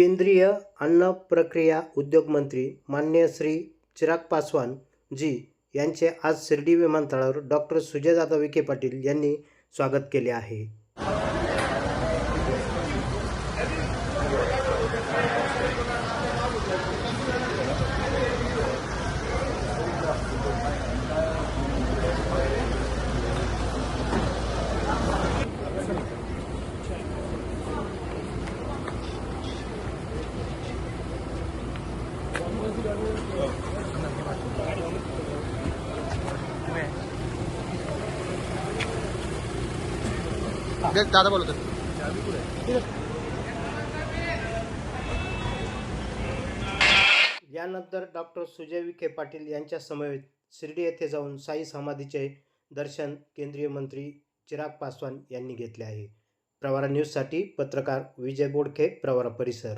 केंद्रीय अन्न प्रक्रिया उद्योग मंत्री मान्य श्री चिराग पासवान जी यांचे आज शिर्डी विमानतळावर डॉक्टर सुजयदादा विखे पाटील यांनी स्वागत केले आहे. दादा बोलतो यानंतर डॉक्टर सुजय विखे पाटील यांच्या समवेत शिर्डी येथे जाऊन साई समाधीचे दर्शन केंद्रीय मंत्री चिराग पासवान यांनी घेतले आहे. प्रवारा न्यूजसाठी पत्रकार विजय बोडखे प्रवारा परिसर.